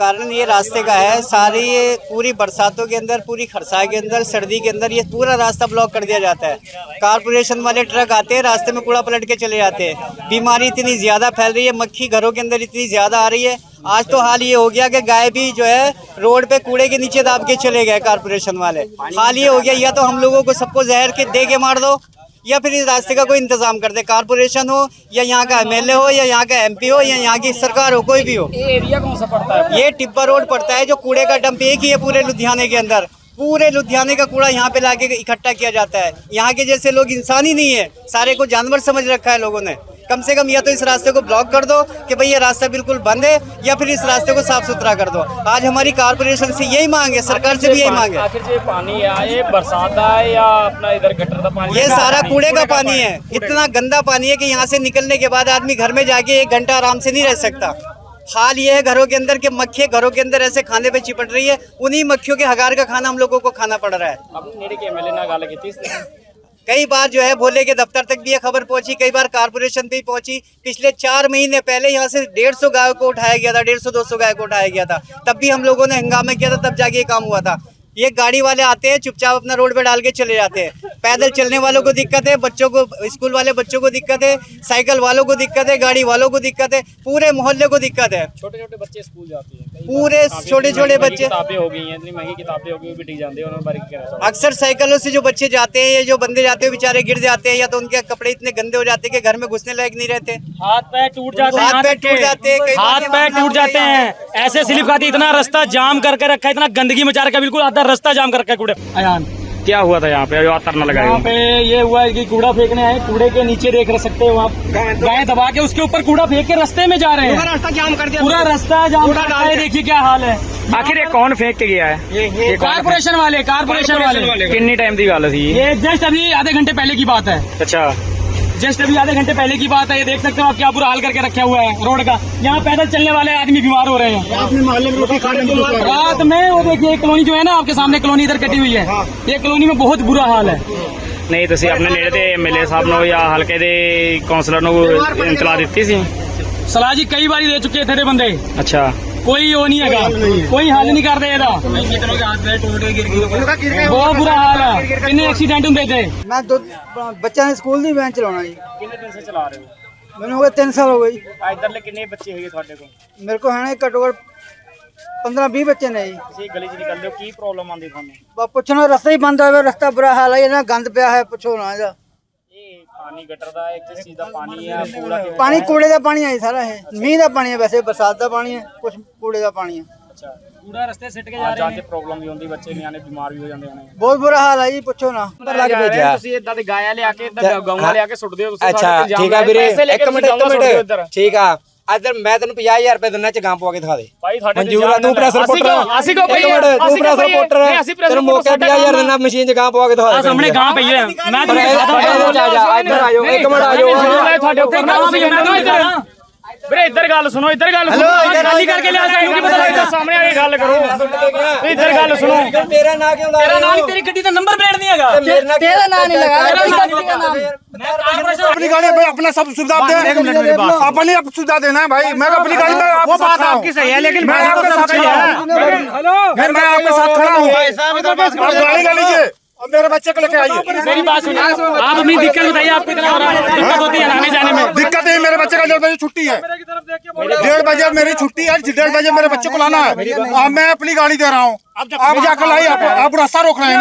कारण ये रास्ते का है। सारी ये पूरी बरसातों के अंदर, पूरी खरसा के अंदर, सर्दी के अंदर ये पूरा रास्ता ब्लॉक कर दिया जाता है। कारपोरेशन वाले ट्रक आते हैं, रास्ते में कूड़ा पलट के चले जाते हैं। बीमारी इतनी ज़्यादा फैल रही है, मक्खी घरों के अंदर इतनी ज़्यादा आ रही है। आज तो हाल ये हो गया कि गाय भी जो है, रोड पे कूड़े के नीचे दाब के चले गए कारपोरेशन वाले। हाल ये हो गया, या तो हम लोगों को सबको जहर के दे के मार दो या फिर इस रास्ते का कोई इंतज़ाम कर दे कारपोरेशन हो या यहाँ का एमएलए हो या यहाँ का एमपी हो या यहाँ की सरकार हो कोई भी हो। एरिया कौन सा पड़ता है? ये टिब्बा रोड पड़ता है जो कूड़े का डंप एक ही है पूरे लुधियाने के अंदर। पूरे लुधियाने का कूड़ा यहाँ पे लाके इकट्ठा किया जाता है। यहाँ के जैसे लोग इंसान ही नहीं है सारे को जानवर समझ रखा है लोगों ने। कम से कम या तो इस रास्ते को ब्लॉक कर दो कि भाई ये रास्ता बिल्कुल बंद है या फिर इस रास्ते को साफ़ सुथरा कर दो। आज हमारी कारपोरेशन से यही मांग है सरकार से भी यही मांग है। आखिर ये पानी ये बरसात है या अपना इधर गटर का पानी ये सारा कूड़े का पानी है। इतना गंदा पानी है कि यहाँ से निकलने के बाद आदमी घर में जाके एक घंटा आराम से नहीं रह सकता। हाल ये है घरों के अंदर के मक्खी घरों के अंदर ऐसे खाने पे चिपट रही है। उन्हीं मक्खियों के हगार का खाना हम लोगों को खाना पड़ रहा है। कई बार जो है भोले के दफ्तर तक भी ये खबर पहुँची, कई बार कारपोरेशन भी पहुँची। पिछले चार महीने पहले यहाँ से डेढ़ सौ गायों को उठाया गया था, डेढ़ सौ, दो सौ गाय को उठाया गया था। तब भी हम लोगों ने हंगामा किया था, तब जाके ये काम हुआ था। ये गाड़ी वाले आते हैं चुपचाप अपना रोड पे डाल के चले जाते हैं। पैदल चलने वालों को दिक्कत है बच्चों को स्कूल वाले बच्चों को दिक्कत है साइकिल वालों को दिक्कत है गाड़ी वालों को दिक्कत है पूरे मोहल्ले को दिक्कत है। छोटे छोटे बच्चे स्कूल जाते हैं पूरे छोटे-छोटे बच्चे- किताबें हो गई हैं इतनी महँगी किताबें हो गई भी जाते हैं अक्सर साइकिलों से जो बच्चे जाते हैं या जो बंदे जाते हैं बेचारे गिर जाते हैं या तो उनके कपड़े इतने गंदे हो जाते हैं कि घर में घुसने लायक नहीं रहते। हाथ पैर टूट जाते हैं हाथ पैर टूट जाते हैं, हाथ पैर टूट जाते हैं। ऐसे स्लिप खाती इतना रास्ता जाम करके रखा है इतना गंदगी मचा रखा बिल्कुल आधा रास्ता जाम कर रखा है कूड़े अयान क्या हुआ था यहाँ पे जो तरना लगा यहाँ पे ये हुआ है कि कूड़ा फेंकने आए कूड़े के नीचे देख सकते हो आप गाय दबा के उसके ऊपर कूड़ा फेंक के रास्ते में जा रहे हैं रास्ता जाम कर दिया पूरा रास्ता जाम कर रखा है देखिए क्या हाल है आखिर ये कौन फेंक के गया है कारपोरेशन वाले कारपोरेशन वाले कितनी टाइम की गल थी ये जस्ट अभी आधे घंटे पहले की बात है अच्छा जस्ट अभी आधे घंटे पहले की बात है ये देख सकते हो आप क्या बुरा हाल करके रखा हुआ है रोड का यहाँ पैदल चलने वाले आदमी बीमार हो रहे हैं अपने मोहल्ले में रोटी खाने में दुख रात में वो देखिए कॉलोनी जो है ना आपके सामने कॉलोनी इधर कटी हुई है ये कॉलोनी में बहुत बुरा हाल है ਨਹੀਂ ਤੁਸੀਂ ਆਪਣੇ ਨੇੜੇ ਦੇ ਐਮਐਲਏ ਸਾਹਿਬ ਨੂੰ ਜਾਂ ਹਲਕੇ ਦੇ ਕਾਉਂਸਲਰ ਨੂੰ ਇਤਲਾ ਦਿੱਤੀ ਸੀ ਸਲਾਹ ਜੀ ਕਈ ਵਾਰੀ ਦੇ ਚੁੱਕੇ ਇੱਥੇ ਦੇ ਬੰਦੇ ਅੱਛਾ ਕੋਈ ਉਹ ਨਹੀਂ ਹੈਗਾ। ਕੋਈ ਹੱਲ ਨਹੀਂ ਕਰਦੇ ਇਹਦਾ। ਬਹੁਤ ਬੁਰਾ ਹਾਲ ਹੈ ਕਿੰਨੇ ਐਕਸੀਡੈਂਟ ਹੁੰਦੇ ਇੱਥੇ? ਮੈਂ ਦੋ ਬੱਚਿਆਂ ਦੇ ਸਕੂਲ ਦੀ ਵੈਨ ਚਲਾਉਣਾ ਜੀ। ਕਿੰਨੇ ਦਿਨ ਸੇ ਚਲਾ ਰਹੇ ਹੋ? ਮੈਨੂੰ ਹੋ ਗਏ 3 ਸਾਲ ਹੋ ਗਏ ਜੀ। ਇਧਰਲੇ ਕਿੰਨੇ ਬੱਚੇ ਹੈਗੇ ਤੁਹਾਡੇ ਕੋਲ? ਮੇਰੇ ਕੋਲ ਹੈ ਘੱਟੋ ਘੱਟ 15 20 ਬੱਚੇ ਨੇ ਜੀ। ਤੁਸੀਂ ਗਲੀ 'ਚ ਨਿਕਲਦੇ ਹੋ ਕੀ ਪ੍ਰੋਬਲਮ ਆਉਂਦੀ ਤੁਹਾਨੂੰ? ਬਾ ਪੁੱਛਣਾ ਰਸਤਾ ਹੀ ਬੰਦ ਹੋਇਆ ਰਸਤਾ ਬੁਰਾ ਹਾਲ ਹੈ ਇਹਨਾਂ ਗੰਦ ਪਿਆ ਹੈ ਪੁੱਛੋ ਨਾ ਇਹਦਾ। ਇਹ ਪਾਣੀ ਗਟਰ ਦਾ ਇੱਕ ਚੀਜ਼ ਦਾ ਪਾਣੀ ਹੈ ਕੂੜਾ ਕਿਵੇਂ ਪਾਣੀ ਕੂੜੇ ਦਾ ਪਾਣੀ ਹੈ ਜੀ ਸਾਰਾ ਇਹ। ਮੀਂਹ ਦਾ ਪਾਣੀ ਹੈ ਵੈਸੇ ਬਰਸਾਤ ਦਾ ਪਾਣੀ ਹੈ ਕੁਝ ਕੂੜੇ ਦਾ ਪਾਣੀ ਹੈ ਅੱਛਾ। ਕੂੜਾ ਰਸਤੇ ਸਿੱਟ ਕੇ ਜਾ ਰਹੇ ਨੇ। ਪ੍ਰੋਬਲਮ ਵੀ ਹੁੰਦੀ ਬੱਚੇ ਨਿਆਣੇ ਬਿਮਾਰ ਵੀ ਹੋ ਜਾਂਦੇ ਹੋਣੇ। ਬਹੁਤ ਬੁਰਾ ਹਾਲ ਹੈ ਜੀ ਪੁੱਛੋ ਨਾ। ਲੱਗ ਭੇਜਿਆ। ਤੁਸੀਂ ਇਦਾਂ ਦੇ ਗਾਇਆ ਲਿਆ ਕੇ ਇਦਾਂ ਗਊਆਂ ਲਿਆ ਕੇ ਸੁੱਟਦੇ ਹੋ ਤੁਸੀਂ ਅੱਛਾ ਠੀਕ ਆ ਵੀਰੇ ਇੱਕ ਮਿੰਟ ਇੱਕ। ਮਿੰਟ। ਠੀਕ ਆ। ਇੱਧਰ ਮੈਂ ਤੈਨੂੰ 50000 ਰੁਪਏ ਦਿੰਨਾ ਚ ਗਾਂ ਪਵਾ ਕੇ ਦਿਖਾ ਦੇ। ਭਾਈ ਤੁਹਾਡੇ ਤੇ ਮਨਜੂਰ ਆ ਇਲਜ਼ਾਮ ਤੂੰ ਪ੍ਰੈਸ ਰਿਪੋਰਟਰ ਅਸੀਂ ਪਈਏ? ਮਿੰਟ ਤੂੰ ਪ੍ਰੈਸ? ਰਿਪੋਰਟਰ ਤੈਨੂੰ ਮੌਕੇ reporter 50000 ਦਿੰਨਾ ਮਸ਼ੀਨ ਚ ਗਾਂ ਪਵਾ ਕੇ ਦਿਖਾ ਦੇ। ਸਾਹਮਣੇ ਗਾਂ ਪਈ ਹੈ ਮੈਂ ਇਹ- ਇੱਧਰ ਆ ਜਾਓ ਇੱਕ ਮਿੰਟ ਆ ਜਾਓ ਤੁਹਾਡੇ ਉੱਤੇ ਗਾਂ ਪਈ ਹੈ ਮੈਂ ਇੱਧਰ ਵੀਰੇ ਇੱਧਰ ਗੱਲ ਸੁਣੋ ਇੱਧਰ ਗੱਲ ਸੁਣੋ ਖਾਲੀ ਕਰਕੇ ਲਿਆ ਸਾਨੂੰ ਕੀ ਪਤਾ ਲੱਗਦਾ ਸਾਹਮਣੇ ਆ ਕੇ ਗੱਲ ਕਰੋ ਇੱਧਰ ਗੱਲ ਸੁਣੋ ਤੇਰਾ ਨਾਂ ਕਿਉਂ ਲਾ ਤੇਰਾ ਨਾਂ ਨਹੀਂ ਤੇਰੀ ਗੱਡੀ ਦਾ ਨੰਬਰ ਪਲੇਟ ਨਹੀਂ ਹੈਗਾ ਤੇਰਾ ਨਾਂ ਨਹੀਂ ਲਗਾ ਮੈਂ ਕਾਰਪੋਰੇਸ਼ਨ अपनी गाड़ी में अपना सब सुविधा दे अपनी अब सुविधा देना है भाई मैं अपनी गाड़ी में वो बात आपकी सही है लेकिन मैं आपके साथ खड़ा हूँ हेलो फिर मैं आपके साथ खड़ा हूँ आप गाड़ी का लीजिए और मेरे बच्चे को लेके आइए मेरी बात सुनिए आप अपनी दिक्कत बताइए आपको इतना हो रहा है दिक्कत डेढ़ बजे छुट्टी है डेढ़ बजे मेरी छुट्टी है डेढ़ बजे मेरे बच्चे को लाना है अब मैं अपनी गाड़ी दे रहा हूँ आप जाकर लाइए आप, आप रास्ता रोक रहे हैं।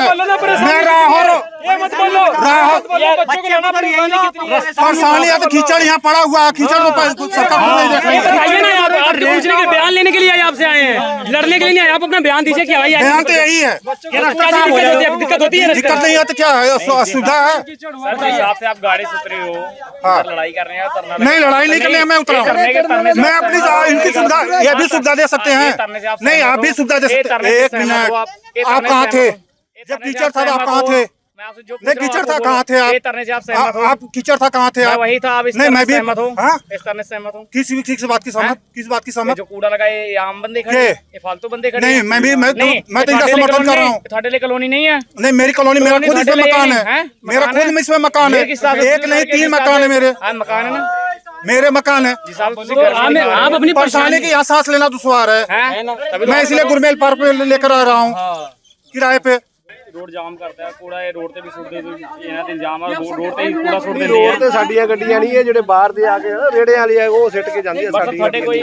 मैं राहर ये मत बोलो। राहत यार बच्चों को लाना पड़ेगा कितनी परेशानी है तो कीचड़ यहाँ पड़ा हुआ है। कीचड़ तो सरकार नहीं देख रही है बताइए ना आप आप पूछने के बयान लेने के लिए आए आपसे आए हैं। लड़ने के लिए नहीं आए आप अपना बयान दीजिए कि भाई बयान तो यही है। दिक्कत होती है दिक्कत नहीं है तो क्या है? सु- सुविधा है? आप गाड़ी से उतरे हो। हाँ। लड़ाई कर रहे हैं नहीं लड़ाई नहीं करने मैं उतरा हूँ। मैं अपनी इनकी सुविधा ये भी सुविधा दे सकते हैं। नहीं आप भी सुविधा दे सकते हैं। एक मिनट मिनट आप कहाँ थे? जब टीचर साहब आप कहा थे? नहीं टीचर था कहाँ थे आप? आप टीचर था कहाँ थे आप? वही था आप नहीं मैं भी सहमत हूँ। हाँ? इस तरह सहमत हूँ। किस किस बात की सहमत किस बात की सहमत? जो कूड़ा लगाए आम बंदे खड़े ये फालतू बंदे खड़े नहीं मैं भी मैं तो मैं तो इनका समर्थन कर रहा हूँ। थोड़े कॉलोनी नहीं है। नहीं मेरी कॉलोनी मेरा खुद तो इसमें मकान है। मेरा खुद इसमें मकान है। एक नहीं तीन मकान है मेरे। हाँ, मकान है ना? मेरे मकान है आप अपनी परेशानी की यहाँ सांस लेना दुश्वार है मैं इसलिए गुरमेल पार्क पे लेकर आ रहा हूँ किराए पे ਰੋਡ ਜਾਮ ਕਰਦਾ ਹੈ ਕੂੜਾ ਇਹ ਰੋਡ ਤੇ ਵੀ ਸੁੱਟਦੇ ਇਹਨਾਂ ਤੇ ਇਲਜ਼ਾਮ ਆ ਰੋਡ ਰੋਡ ਤੇ ਹੀ ਕੂੜਾ ਸੁੱਟ ਦਿੰਦੇ ਰੋਡ ਆ ਤੇ ਸਾਡੀਆਂ ਗੱਡੀਆਂ ਨਹੀਂ ਇਹ ਜਿਹੜੇ ਬਾਹਰ ਦੇ ਆ ਕੇ ਨਾ ਰੇੜੇ ਵਾਲੀ ਆ ਉਹ ਸਿੱਟ ਕੇ ਜਾਂਦੀ ਆ ਬਸ ਸਾਡੀ ਤੁਹਾਡੇ ਕੋਈ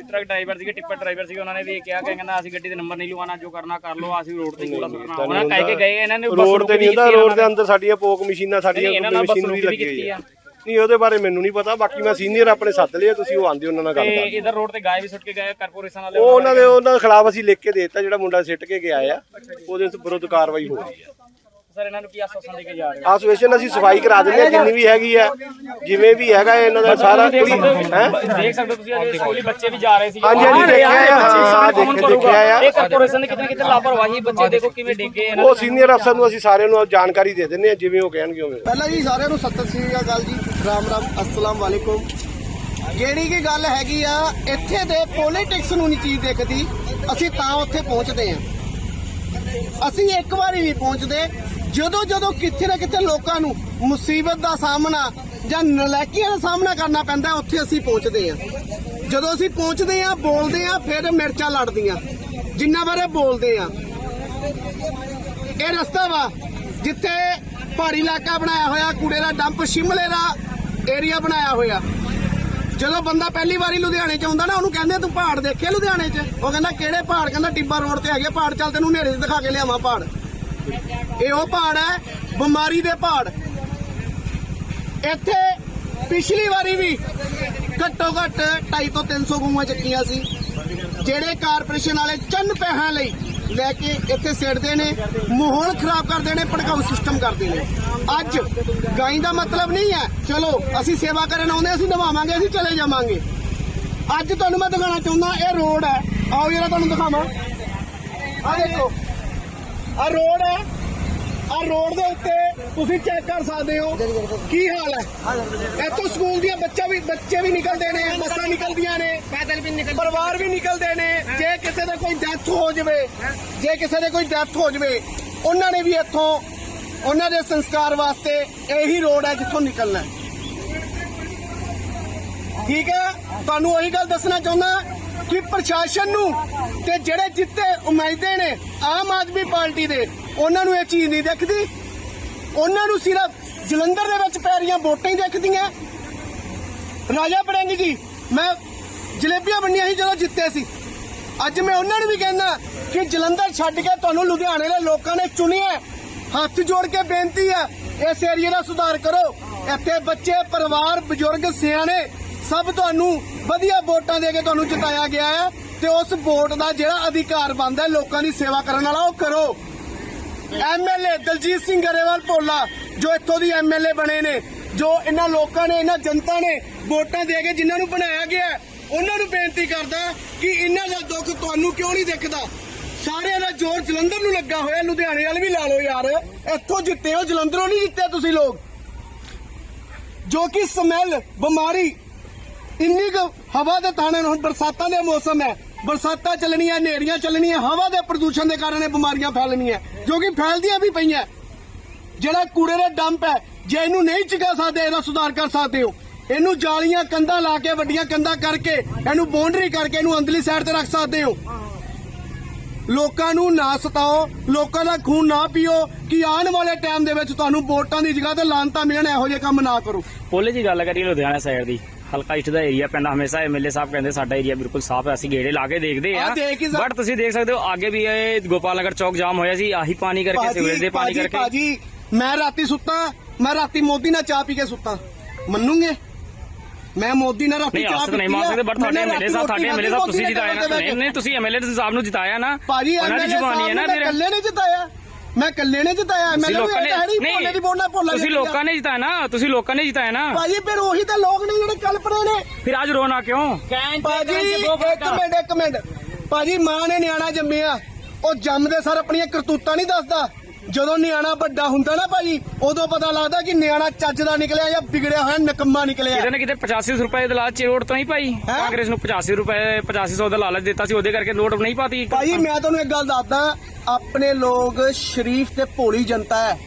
ਟਰੱਕ ਡਰਾਈਵਰ ਸੀਗੇ ਟਿੱਪਰ ਡਰਾਈਵਰ ਸੀਗੇ ਉਹਨਾਂ ਨੇ ਵੀ ਇਹ ਕਿਹਾ ਕਿ ਕਹਿੰਦਾ ਅਸੀਂ ਗੱਡੀ ਦੇ ਨੰਬਰ ਨਹੀਂ ਲਵਾਉਣਾ ਜੋ ਕਰਨਾ ਕਰ ਲਓ ਅਸੀਂ ਰੋਡ ਤੇ ਹੀ ਕੂੜਾ ਸੁੱਟਣਾ ਉਹਨਾਂ ਕਹਿ ਕੇ ਗਏ ਇਹਨਾਂ ਨੇ ਬਸ ਰੋਡ ਤੇ ਰੁਕ ਨਹੀਂ ਵੀ ਹੁੰਦਾ ਕੀਤੀ ਰੋਡ ਦੇ ਉਹਨਾਂ ਅੰਦਰ ਸਾਡੀਆਂ ਪੋਕ ਮਸ਼ੀਨਾਂ ਸਾਡੀਆਂ ਇਹਨਾਂ ਨਾਲ ਬਸ ਮਸ਼ੀਨਰੀ ਰੁਕ ਵੀ ਲੱਗੀ ਹੋਈ ਕੀਤੀ ਆ ਆ ਨਹੀਂ ਉਹਦੇ ਬਾਰੇ ਮੈਨੂੰ ਨਹੀਂ ਪਤਾ। ਬਾਕੀ ਮੈਂ ਸੀਨੀਅਰ ਆਪਣੇ ਸੱਦ ਲਿਆ ਤੁਸੀਂ ਉਹ ਆਂਦੇ ਉਹਨਾਂ ਨਾਲ ਗੱਲ ਤੇ ਕਰ ਇਧਰ ਰੋਡ ਤੇ ਗਾਇ ਵੀ ਸੁੱਟ ਕੇ ਗਏ ਕਾਰਪੋਰੇਸ਼ਨ ਵਾਲੇ ਉਹ ਉਹਨਾਂ ਦੇ ਉਹਨਾਂ ਦੇ ਖਿਲਾਫ ਅਸੀਂ ਲਿਖ ਕੇ ਦੇ ਦਿੱਤਾ ਜਿਹੜਾ ਮੁੰਡਾ ਸਿੱਟ ਕੇ ਗਿਆ ਆ ਉਹਦੇ ਵਿਰੁੱਧ ਕਾਰਵਾਈ ਹੋ ਰਹੀ ਆ। ਸਰ ਇਹਨਾਂ ਨੂੰ ਕੀ ਆਸਵਾਸਨ ਦੇ ਕੇ ਜਾ ਰਹੇ ਆਸੋਸੀਏਸ਼ਨ ਅਸੀਂ ਸਫ਼ਾਈ ਕਰਾ ਦਿੰਦੇ ਆ ਜਿੰਨੀ ਵੀ ਹੈਗੀ ਆ ਜਿਵੇਂ ਵੀ ਹੈਗਾ ਇਹਨਾਂ ਦਾ ਸਾਰਾ ਸਕਦੇ ਹੈ ਹੋ? ਦੇਖ ਸਕਦੇ ਹੋ ਤੁਸੀਂ ਅੱਜ ਸਕੂਲੀ ਬੱਚੇ ਵੀ ਜਾ ਰਹੇ ਸੀ। ਹਾਂਜੀ, ਹਾਂਜੀ, ਦੇਖਿਆ ਆ, ਹਾਂ, ਦੇਖ- ਦੇਖਿਆ ਆ। ਇਹ ਕਾਰਪੋਰੇਸ਼ਨ ਦੇ ਕਿਤੇ ਨਾ ਕਿਤੇ ਲਾਪਰਵਾਹੀ ਬੱਚੇ ਦੇਖੋ ਕਿਵੇਂ ਡਿੱਗੇ ਇਹਨਾਂ ਉਹ ਸੀਨੀਅਰ ਅਫਸਰ ਨੂੰ ਅਸੀਂ ਸਾਰਿਆਂ ਨੂੰ ਜਾਣਕਾਰੀ ਦੇ ਦਿੰਦੇ ਆ ਜਿਵੇਂ ਉਹ ਕਹਿਣਗੇ ਉਵੇਂ। ਪਹਿਲਾਂ ਜੀ ਸਾਰਿਆਂ ਨੂੰ ਸਤਿ ਸ੍ਰੀ ਅਕਾਲ ਜੀ ਰਾਮ ਰਾਮ ਅਸਲਾਮ ਵਾਲੇਕੁਮ। ਜਿਹੜੀ ਕੀ ਗੱਲ ਹੈਗੀ ਆ ਇੱਥੇ ਦੇ ਪੋਲਿਟਿਕਸ ਨੂੰ ਨਹੀਂ ਚੀਜ਼ ਦੇਖਦੀ ਅਸੀਂ ਤਾਂ ਉੱਥੇ ਪਹੁੰਚਦੇ ਆ ਅਸੀਂ ਇੱਕ ਵਾਰੀ ਨਹੀਂ ਪਹੁੰਚਦੇ ਜਦੋਂ ਜਦੋਂ ਕਿੱਥੇ ਨਾ ਕਿਤੇ ਲੋਕਾਂ ਨੂੰ ਮੁਸੀਬਤ ਦਾ ਸਾਹਮਣਾ ਜਾਂ ਨਲਾਇਕੀਆਂ ਦਾ ਸਾਹਮਣਾ ਕਰਨਾ ਪੈਂਦਾ, ਉੱਥੇ ਅਸੀਂ ਪਹੁੰਚਦੇ ਆ ਜਦੋਂ ਅਸੀਂ ਪਹੁੰਚਦੇ ਆ ਬੋਲਦੇ ਆ ਫਿਰ ਮਿਰਚਾਂ ਲੜਦੀਆਂ। ਜਿੰਨਾ ਬਾਰੇ ਬੋਲਦੇ ਆ ਇਹ ਰਸਤਾ ਵਾ ਜਿੱਥੇ ਪਹਾੜੀ ਇਲਾਕਾ ਬਣਾਇਆ ਹੋਇਆ, ਕੂੜੇ ਦਾ ਡੰਪ, ਸ਼ਿਮਲੇ ਦਾ ਏਰੀਆ ਬਣਾਇਆ ਹੋਇਆ। ਜਦੋਂ ਬੰਦਾ ਪਹਿਲੀ ਵਾਰੀ ਲੁਧਿਆਣੇ ਚ ਆਉਂਦਾ ਨਾ, ਉਹਨੂੰ ਕਹਿੰਦੇ ਤੂੰ ਪਹਾੜ ਦੇਖੇ ਲੁਧਿਆਣੇ ਚ? ਉਹ ਕਹਿੰਦਾ, ਕਿਹੜੇ ਪਹਾੜ? ਕਹਿੰਦਾ, ਟਿੱਬਾ ਰੋਡ ਤੇ ਹੈਗੇ ਪਹਾੜ ਚੱਲ ਤੈਨੂੰ ਨੇੜੇ ਦਿਖਾ ਕੇ ਲਿਆਵਾਂ ਪਹਾੜ। ਇਹ ਉਹ ਪਹਾੜ ਹੈ, ਬਿਮਾਰੀ ਦੇ ਪਹਾੜ। ਇੱਥੇ ਪਿਛਲੀ ਵਾਰੀ ਵੀ ਘੱਟੋ ਘੱਟ 250 ਤੋਂ 300 ਗਊਆਂ ਚੱਕੀਆਂ ਸੀ, ਜਿਹੜੇ ਕਾਰਪੋਰੇਸ਼ਨ ਵਾਲੇ ਚੰਨ ਪੈਸਿਆਂ ਲਈ ਲੈ ਕੇ ਇੱਥੇ ਸਿੱਟਦੇ ਨੇ, ਮਾਹੌਲ ਖਰਾਬ ਕਰਦੇ ਨੇ, ਭੜਕਾਊ ਸਿਸਟਮ ਕਰਦੇ ਨੇ। ਅੱਜ ਗਾਈ ਦਾ ਮਤਲਬ ਨਹੀਂ ਹੈ, ਚਲੋ, ਅਸੀਂ ਸੇਵਾ ਕਰਨ ਆਉਂਦੇ ਅਸੀਂ ਨਿਭਾਵਾਂਗੇ ਅਸੀਂ ਚਲੇ ਜਾਵਾਂਗੇ। ਅੱਜ ਤੁਹਾਨੂੰ ਮੈਂ ਦਿਖਾਉਣਾ ਚਾਹੁੰਦਾ, ਇਹ ਰੋਡ ਹੈ। ਆਓ ਜਰਾ ਤੁਹਾਨੂੰ ਦਿਖਾਵਾਂ। ਆ ਦੇਖੋ ਆ ਰੋਡ ਹੈ ਆ ਰੋਡ ਦੇ ਉੱਤੇ ਤੁਸੀਂ ਚੈੱਕ ਕਰ ਸਕਦੇ ਹੋ। ਕੀ ਹਾਲ ਹੈ? ਇੱਥੋਂ ਸਕੂਲ ਦੀਆਂ ਬੱਚਾ ਵੀ ਬੱਚੇ ਵੀ ਨਿਕਲਦੇ ਨੇ ਬੱਸਾਂ ਨਿਕਲਦੀਆਂ ਨੇ। ਪੈਦਲ ਵੀ ਨਿਕਲ ਪਰਿਵਾਰ ਵੀ ਨਿਕਲਦੇ ਨੇ। ਜੇ ਕਿਸੇ ਦਾ ਕੋਈ ਡੈਥ ਹੋ ਜਾਵੇ ਜੇ ਕਿਸੇ ਦੇ ਕੋਈ ਡੈਥ ਹੋ ਜਾਵੇ ਉਹਨਾਂ ਨੇ ਵੀ ਇੱਥੋਂ ਉਹਨਾਂ ਦੇ ਸੰਸਕਾਰ ਵਾਸਤੇ ਇਹੀ ਰੋਡ ਹੈ ਜਿੱਥੋਂ ਨਿਕਲਣਾ ਠੀਕ ਹੈ? ਤੁਹਾਨੂੰ ਉਹੀ ਗੱਲ ਦੱਸਣਾ ਚਾਹੁੰਦਾ ਕਿ ਪ੍ਰਸ਼ਾਸਨ ਨੂੰ ਤੇ ਜਿਹੜੇ ਜਿੱਤੇ ਉਮੀਦੇ ਨੇ ਆਮ ਆਦਮੀ ਪਾਰਟੀ ਦੇ ਉਹਨਾਂ ਨੂੰ ਇਹ ਚੀਜ਼ ਨਹੀਂ ਦਿਖਦੀ। ਉਹਨਾਂ ਨੂੰ ਸਿਰਫ ਜਲੰਧਰ ਦੇ ਵਿੱਚ ਪੈ ਰਹੀਆਂ ਵੋਟਾਂ ਹੀ ਦਿਖਦੀਆਂ। ਰਾਜਾ ਬੜਿੰਗ ਜੀ, ਮੈਂ ਜਲੇਬੀਆਂ ਵੰਡੀਆਂ ਸੀ ਜਦੋਂ ਜਿੱਤੇ ਸੀ। ਅੱਜ ਮੈਂ ਉਹਨਾਂ ਨੂੰ ਵੀ ਕਹਿੰਦਾ ਕਿ ਜਲੰਧਰ ਛੱਡ ਕੇ ਤੁਹਾਨੂੰ ਲੁਧਿਆਣੇ ਦੇ ਲੋਕਾਂ ਨੇ ਚੁਣਿਆ। ਹੱਥ ਜੋੜ ਕੇ ਬੇਨਤੀ ਹੈ ਇਸ ਏਰੀਏ ਦਾ ਸੁਧਾਰ ਕਰੋ। ਇੱਥੇ ਬੱਚੇ, ਪਰਿਵਾਰ, ਬਜ਼ੁਰਗ, ਸਿਆਣੇ ਸਭ ਤੁਹਾਨੂੰ ਵਧੀਆ ਵੋਟਾਂ ਦੇ ਕੇ ਤੁਹਾਨੂੰ ਜਿਤਾਇਆ ਗਿਆ ਹੈ ਤੇ ਉਸ ਵੋਟ ਦਾ ਜਿਹੜਾ ਅਧਿਕਾਰ ਬਣਦਾ ਲੋਕਾਂ ਦੀ ਸੇਵਾ ਕਰਨ ਵਾਲਾ ਉਹ ਕਰੋ। ਐਮਐਲਏ ਦਲਜੀਤ ਸਿੰਘ ਗਰੇਵਾਲ ਭੋਲਾ, ਜੋ ਇੱਥੋਂ ਦੀ ਐਮਐਲਏ ਬਣੇ ਨੇ, ਜੋ ਇਹਨਾਂ ਲੋਕਾਂ ਨੇ, ਇਹਨਾਂ ਜਨਤਾ ਨੇ ਵੋਟਾਂ ਦੇ ਕੇ ਜਿਨ੍ਹਾਂ ਨੂੰ ਬਣਾਇਆ ਗਿਆ ਉਹਨਾਂ ਨੂੰ ਬੇਨਤੀ ਕਰਦਾ ਕਿ ਇਹਨਾਂ ਦਾ ਦੁੱਖ ਤੁਹਾਨੂੰ ਕਿਉਂ ਨਹੀਂ ਦਿਖਦਾ? ਸਾਰਿਆਂ ਦਾ ਜ਼ੋਰ ਜਲੰਧਰ ਨੂੰ ਲੱਗਾ ਹੋਇਆ, ਲੁਧਿਆਣੇ ਵਾਲੇ ਵੀ ਲਾ ਲਓ ਯਾਰ। ਇੱਥੋਂ ਜਿੱਤੇ ਹੋ, ਜਲੰਧਰੋਂ ਨਹੀਂ ਜਿੱਤੇ ਤੁਸੀਂ ਲੋਕ। ਜੋ ਕਿ ਸਮੈਲ, ਬਿਮਾਰੀ, ਇੰਨੀ ਕੁ ਹਵਾ ਦੇ ਤਾਣੇ ਹੁਣ ਬਰਸਾਤਾਂ ਦੇ ਮੌਸਮ ਹੈ। ਬਰਸਾਤਾਂ ਚੱਲਣੀਆਂ, ਹਨੇਰੀਆਂ ਚੱਲਣੀਆਂ, ਹਵਾ ਦੇ ਪ੍ਰਦੂਸ਼ਣ ਦੇ ਕਾਰਨ ਇਹ ਬਿਮਾਰੀਆਂ ਫੈਲਣੀਆਂ, ਜੋ ਕਿ ਫੈਲਦੀਆਂ ਵੀ ਪਈਆਂ। ਜਿਹੜਾ ਕੂੜੇ ਦਾ ਡੰਪ ਹੈ, ਜੇ ਇਹਨੂੰ ਨਹੀਂ ਚੁਕਾ ਸਕਦੇ, ਇਹਦਾ ਸੁਧਾਰ ਕਰ ਸਕਦੇ ਹੋ। ਇਹਨੂੰ ਜਾਲੀਆਂ, ਕੰਧਾਂ ਲਾ ਕੇ, ਵੱਡੀਆਂ ਕੰਧਾਂ ਕਰਕੇ, ਇਹਨੂੰ ਬਾਉਂਡਰੀ ਕਰਕੇ ਇਹਨੂੰ ਅੰਦਰਲੀ ਸਾਈਡ ਤੇ ਰੱਖ ਸਕਦੇ ਹੋ। ਲੋਕਾਂ ਨੂੰ ਨਾ ਸਤਾਓ, ਲੋਕਾਂ ਦਾ ਖੂਨ ਨਾ ਪੀਓ, ਕਿ ਆਉਣ ਵਾਲੇ ਟਾਈਮ ਦੇ ਵਿੱਚ ਤੁਹਾਨੂੰ ਵੋਟਾਂ ਦੀ ਜਗ੍ਹਾ ਤੇ ਲਾਂਤਾ ਮਿਲਣ, ਇਹੋ ਜਿਹੇ ਕੰਮ ਨਾ ਕਰੋ। ਪੋਲੇ ਜੀ, ਗੱਲ ਕਰੀਏ ਲੁਧਿਆਣਾ ਸਾਈਡ ਦੀ। ਹਲਕਾ ਇਸ਼ਟ ਦਾ ਏਰੀਆ ਪੈਂਦਾ ਹਮੇਸ਼ਾ ਐਮਐਲਏ ਸਾਹਿਬ ਕਹਿੰਦੇ ਸਾਡਾ ਏਰੀਆ ਬਿਲਕੁਲ ਸਾਫ਼ ਹੈ ਅਸੀਂ ਗੇੜੇ ਲਾ ਕੇ ਦੇਖਦੇ ਆ ਬਟ ਤੁਸੀਂ ਦੇਖ ਸਕਦੇ ਹੋ ਅੱਗੇ ਵੀ ਇਹ ਗੋਪਾਲ ਨਗਰ ਚੌਕ ਜਾਮ ਹੋਇਆ ਸੀ ਆਹੀ ਪਾਣੀ ਕਰਕੇ ਸਿਵਰੇਜ ਦੇ ਪਾਣੀ ਕਰਕੇ। ਭਾਜੀ ਮੈਂ ਰਾਤੀ ਸੁੱਤਾ ਮੈਂ ਰਾਤੀ ਮੋਦੀ ਨਾਲ ਚਾਹ ਪੀ ਕੇ ਸੁੱਤਾ। ਮੰਨੂਗੇ? ਮੈਂ ਮੋਦੀ ਨਾਲ ਰਾਤੀ ਚਾਹ ਪੀਤੀ ਨਹੀਂ ਮੰਨ ਸਕਦੇ ਬਟ ਤੁਹਾਡੇ ਐਮਐਲਏ ਸਾਹਿਬ ਤੁਹਾਡੇ ਐਮਐਲਏ ਸਾਹਿਬ ਤੁਸੀਂ ਜਿਤਾਇਆ ਨਹੀਂ ਨਹੀਂ ਤੁਸੀਂ ਐਮਐਲਏ ਸਾਹਿਬ ਨੂੰ ਜਿਤਾਇਆ ਨਾ। ਭਾਜੀ ਐਮਐਲਏ ਸਾਹਿਬ ਇਕੱਲੇ ਨੇ ਜਿਤਾਇਆ। ਮੈਂ ਇਕੱਲੇ ਨੇ ਜਿਤਾਇਆ ਐਮਐਲਏ ਲੋਕਾਂ ਨੂੰ ਇਹ ਨੇ ਭੋਲੇ ਦੀ ਵੋਟ ਨਾਲ ਭੋਲਾ ਤੁਸੀਂ ਲੋਕਾਂ ਨੇ ਜਿਤਾਇਆ ਨਾ ਤੁਸੀਂ ਲੋਕਾਂ ਨੇ ਜਿਤਾਇਆ ਨਾ। ਭਾਜੀ ਫਿਰ ਉਹੀ ਤਾਂ ਲੋਕ ਨੇ ਜਿਹੜੇ ਕੱਲ ਪੜੇ ਨੇ। ਫਿਰ ਅੱਜ ਰੋਣਾ ਕਿਉਂ? ਭਾਜੀ ਇੱਕ ਮਿੰਟ ਇੱਕ ਮਿੰਟ। ਭਾਜੀ ਮਾਂ ਨੇ ਨਿਆਣਾ ਜੰਮਿਆ। ਉਹ ਜੰਮਦੇ ਸਰ ਆਪਣੀਆਂ ਕਰਤੂਤਾਂ ਨਹੀਂ ਦੱਸਦਾ। ਜਦੋਂ ਨਿਆਣਾ ਵੱਡਾ ਹੁੰਦਾ ਨਾ ਭਾਜੀ ਉਦੋਂ ਪਤਾ ਲੱਗਦਾ ਕਿ ਨਿਆਣਾ ਚੱਜ ਦਾ ਨਿਕਲਿਆ ਜਾਂ ਵਿਗੜਿਆ ਹੋਇਆ ਨਿਕੰਮਾ ਨਿਕਲਿਆ। ਕਿਤੇ ਨਾ ਕਿਤੇ 85 ਰੁਪਏ ਦੇ ਲਾਲਚ ਰੋਡ ਤੋਂ ਹੀ ਭਾਈ। ਕਾਂਗਰਸ ਨੂੰ 85 ਰੁਪਏ 8500 ਦਾ ਲਾਲਚ ਦਿੱਤਾ ਸੀ ਉਹਦੇ ਕਰਕੇ ਨੋਟ ਨਹੀਂ ਪਾਤੀ ਭਾਜੀ ਮੈਂ ਤੁਹਾਨੂੰ ਇੱਕ ਗੱਲ ਦੱਸਦਾ ਆਪਣੇ ਲੋਕ ਸ਼ਰੀਫ ਤੇ ਭੋਲੀ ਜਨਤਾ ਹੈ।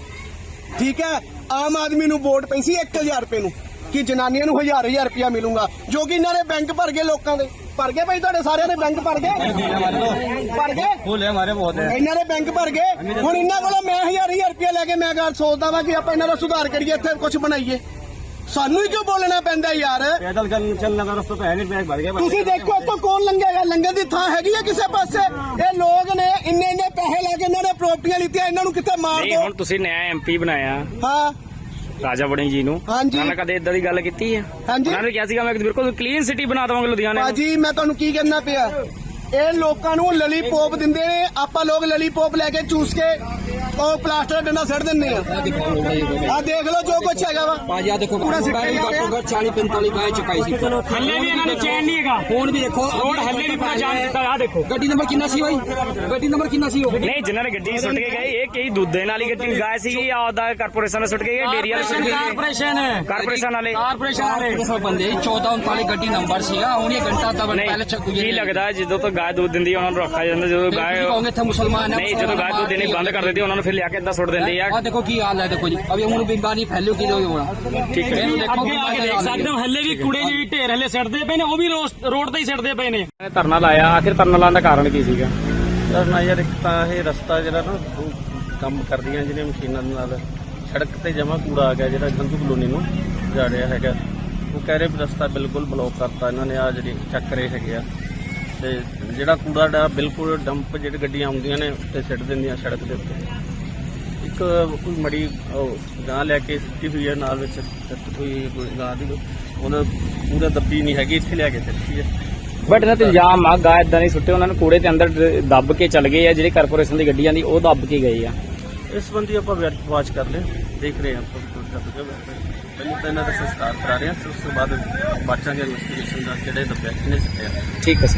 ਠੀਕ ਹੈ? ਆਮ ਆਦਮੀ ਨੂੰ ਵੋਟ ਪਈ ਸੀ 1000 ਰੁਪਏ ਨੂੰ ਕਿ ਜਨਾਨੀਆਂ ਨੂੰ ਹਜ਼ਾਰ ਹਜ਼ਾਰ ਰੁਪਇਆ ਮਿਲੂਗਾ ਜੋ ਕਿ ਇਹਨਾਂ ਨੇ ਬੈਂਕ ਭਰ ਗਏ ਲੋਕਾਂ ਦੇ। ਭਰ ਗਏ ਭਾਈ ਤੁਹਾਡੇ ਸਾਰਿਆਂ ਦੇ ਬੈਂਕ ਭਰ ਗਏ? ਭਰ ਗਏ? ਭੁੱਲੇ ਮਾਰੇ ਬਹੁਤ ਹੈ। ਇਹਨਾਂ ਦੇ ਬੈਂਕ ਭਰ ਗਏ। ਹੁਣ ਇਹਨਾਂ ਕੋਲੋਂ ਮੈਂ ਹਜ਼ਾਰ ਹਜ਼ਾਰ ਰੁਪਏ ਲੈ ਕੇ ਮੈਂ ਗੱਲ ਸੋਚਦਾ ਵਾਂ ਕਿ ਆਪਾਂ ਇਹਨਾਂ ਦਾ ਸੁਧਾਰ ਕਰੀਏ ਇੱਥੇ ਕੁਝ ਬਣਾਈਏ। ਸਾਨੂੰ ਹੀ ਕਿਉਂ ਬੋਲਣਾ ਪੈਂਦਾ ਯਾਰ? ਪੈਦਲ ਚੱਲਣ ਦਾ ਰਸਤਾ ਤਾਂ ਹੈ ਨਹੀਂ ਬੈਗ ਭਰ ਗਿਆ ਤੁਸੀਂ ਦੇਖੋ ਇੱਥੋਂ ਕੌਣ ਲੰਘੇਗਾ? ਲੰਘਣ ਦੀ ਥਾਂ ਹੈਗੀ ਹੈ ਕਿਸੇ ਪਾਸੇ? ਇਹ ਲੋਕ ਨੇ ਇੰਨੇ ਇੰਨੇ ਪੈਸੇ ਲੈ ਕੇ ਇਹਨਾਂ ਨੇ ਪ੍ਰਾਪਰਟੀਆਂ ਲਿੱਤੀਆਂ ਇਹਨਾਂ ਨੂੰ ਕਿੱਥੇ ਮਾਰ ਦੋ? ਹੁਣ ਤੁਸੀਂ ਨਇਆ ਐਮਪੀ ਬਣਾਇਆ। ਹਾਂ। ਰਾਜਾ ਬੜੀ ਜੀ ਨੂੰ ਹਾਂਜੀ। ਉਹਨਾਂ ਨੇ ਕਦੇ ਇਦਾਂ ਦੀ ਗੱਲ ਕੀਤੀ ਹੈ ਹਾਂਜੀ। ਉਹਨਾਂ ਨੇ ਕਿਹਾ ਸੀਗਾ ਮੈਂ ਬਿਲਕੁਲ ਕਲੀਨ ਸਿਟੀ ਬਣਾ ਦਵਾਂਗਾ ਲੁਧਿਆਣੇ ਨੂੰ। ਬਾਜੀ ਮੈਂ ਤੁਹਾਨੂੰ ਕੀ ਕਹਿਣਾ ਪਿਆ ਇਹ ਲੋਕਾਂ ਨੂੰ ਲਲੀਪੌਪ ਦਿੰਦੇ ਨੇ ਆਪਾਂ ਲੋਕ ਲਲੀਪੌਪ ਲੈ ਕੇ ਚੂਸ ਕੇ ਉਹ ਪਲਾਸਟਰ ਦਾ ਡੰਡਾ ਸੱਟ ਦਿੰਦੇ ਆ। ਆ ਦੇਖ ਲਓ ਜੋ ਕੁਛ ਹੈਗਾ ਵਾ। ਭਾਜੀ ਆ ਦੇਖੋ ਪੂਰਾ ਸਿੱਟਾ ਹੀ ਜਾ ਰਿਹਾ। ਘੱਟੋ ਘੱਟ 40 45 ਗਾਇ ਚੁਕਾਈ ਸੀ। ਹੱਲੇ ਵੀ ਇਹਨਾਂ ਨੂੰ ਚੈਨ ਨਹੀਂ ਹੈਗਾ। ਹੁਣ ਵੀ ਦੇਖੋ ਰੋਡ ਹੱਲੇ ਵੀ ਪੂਰਾ ਜਾਮ ਕੀਤਾ ਆ ਦੇਖੋ। ਗੱਡੀ ਨੰਬਰ ਕਿੰਨਾ ਸੀ ਬਾਈ? ਗੱਡੀ ਨੰਬਰ ਕਿੰਨਾ ਸੀ ਉਹ? ਨਹੀਂ ਜਿਨ੍ਹਾਂ ਨੇ ਗੱਡੀ ਸੁੱਟ ਕੇ ਗਏ ਇਹ ਕਈ ਦੁੱਧੇ ਨਾਲ ਹੀ ਗੱਡੀ ਗਾਇ ਸੀਗੀ ਆ ਉਹਦਾ ਕਾਰਪੋਰੇਸ਼ਨ ਨੇ ਸੁੱਟ ਕੇ ਗਏ ਡੇਰੀ ਵਾਲੇ ਸੁੱਟ ਕੇ ਕਾਰਪੋਰੇਸ਼ਨ ਕਾਰਪੋਰੇਸ਼ਨ ਵਾਲੇ। ਕਾਰਪੋਰੇਸ਼ਨ ਵਾਲੇ। ਬੰਦੇ 14 39 ਗੱਡੀ ਨੰਬਰ ਸੀਗਾ ਹੁਣ ਇਹ ਘੰਟਾ ਤਾਂ ਪਹਿਲੇ ਚੱਕ ਕੀ ਲੱਗਦਾ ਜਦੋਂ ਤੋਂ ਗਾਇ ਦੁੱਧ ਦਿੰਦੀ ਉਹਨਾਂ ਨੂੰ ਰੱਖਿਆ ਜਾਂਦਾ ਜਦੋਂ ਗਾਇ ਕਹੋਗੇ ਇੱਥੇ ਮੁਸਲਮਾਨ ਨਹੀਂ ਜਦੋਂ ਗਾਇ ਦੁੱਧ ਦੇਣੀ ਬੰਦ ਕਰ ਦਿੰਦੀ ਉਹਨਾਂ ਨੂੰ ਫਿਰ ਲਿਆ ਕੇ ਏਦਾਂ ਸੁੱਟ ਦਿੰਦੇ ਆ। ਆ ਦੇਖੋ ਕੀ ਹਾਲ ਹੈ ਦੇਖੋ ਜੀ। ਅਭੀ ਹੁਣ ਬਿਮਾਰੀ ਫੈਲਿਓ ਕੀ ਹੋਣਾ। ਠੀਕ ਹੈ। ਇਹਨੂੰ ਦੇਖੋ ਅੱਗੇ ਆ ਕੇ ਦੇਖ ਸਕਦੇ ਹੋ। ਹੱਲੇ ਵੀ ਕੂੜੇ ਜਿਹੀ ਢੇਰ ਹੱਲੇ ਸਿੱਟਦੇ ਪਏ ਨੇ ਉਹ ਵੀ ਰੋਡ ਤੇ ਹੀ ਸਿੱਟਦੇ ਪਏ ਨੇ। ਧਰਨਾ ਲਾਇਆ ਆਖਿਰ ਧਰਨਾ ਲਾਉਣ ਦਾ ਕਾਰਨ ਕੀ ਸੀਗਾ? ਯਾਰ ਨਾ ਯਾਰ ਇੱਕ ਤਾਂ ਇਹ ਰਸਤਾ ਜਿਹੜਾ ਨਾ ਉਹ ਕੰਮ ਕਰਦੀਆਂ ਜਿਹੜੀਆਂ ਮਸ਼ੀਨਾਂ ਦੇ ਨਾਲ ਸੜਕ ਤੇ ਜਮਾ ਕੂੜਾ ਆ ਗਿਆ ਜਿਹੜਾ ਗੰਦੂ ਕਲੋਨੀ ਨੂੰ ਜਾ ਰਿਹਾ ਹੈਗਾ। ਉਹ ਕਹਿ ਰਹੇ ਵੀ ਰਸਤਾ ਬਿਲਕੁਲ ਬਲੌਕ ਕਰਤਾ ਇਹਨਾਂ ਨੇ ਆ ਜਿਹੜੀ ਚੱਕ ਰਹੇ ਹੈਗੇ ਆ। ਤੇ ਜਿਹੜਾ ਕੂੜਾ ਡਾ ਬਿਲਕੁਲ ਡੰਪ ਜਿਹੜੀ ਗੱਡੀਆਂ ਆਉਂਦੀਆਂ ਨੇ ਉੱਤੇ ਸਿੱਟ ਦਿੰਦੀਆਂ ਸੜਕ ਦੇ ਉੱਤੇ। ਇੱਕ ਕੋਈ ਮੜੀ ਗਾਂ ਲੈ ਕੇ ਸਿੱਟੀ ਹੋਈ ਹੈ ਨਾਲ ਵਿੱਚ ਕੋਈ ਕੋਈ ਗਾਂ ਦੀ ਉਹਨਾਂ ਪੂਰਾ ਦੱਬੀ ਨਹੀਂ ਹੈਗੀ ਇੱਥੇ ਲਿਆ ਕੇ ਸਿੱਟੀ ਹੈ ਬਟ ਇਹਨਾਂ ਤੇ ਇਲਜ਼ਾਮ ਆ ਗਾਇ ਇਦਾਂ ਨਹੀਂ ਸੁੱਟੇ ਉਹਨਾਂ ਨੂੰ ਕੂੜੇ ਦੇ ਅੰਦਰ ਦੱਬ ਕੇ ਚੱਲ ਗਏ ਆ ਜਿਹੜੇ ਕਾਰਪੋਰੇਸ਼ਨ ਦੀ ਗੱਡੀਆਂ ਦੀ ਉਹ ਦੱਬ ਕੇ ਗਏ ਆ। ਇਸ ਸੰਬੰਧੀ ਆਪਾਂ ਵਾਚ ਕਰ ਹਾਂ, ਦੇਖ ਰਹੇ ਆਪਾਂ ਪਹਿਲਾਂ ਤਾਂ ਇਹਨਾਂ ਦਾ ਸੰਸਕਾਰ ਕਰਾ ਰਹੇ ਹਾਂ ਉਸ ਤੋਂ ਬਾਅਦ ਬਾਚਾਂਗੇ ਇਨਵੈਸਟੀਗੇਸ਼ਨ ਦਾ ਕਿਹੜੇ ਦੱਬਿਆ ਕਿਹਨੇ ਸਿੱਟਿਆ। ਠੀਕ ਹੈ ਸਰ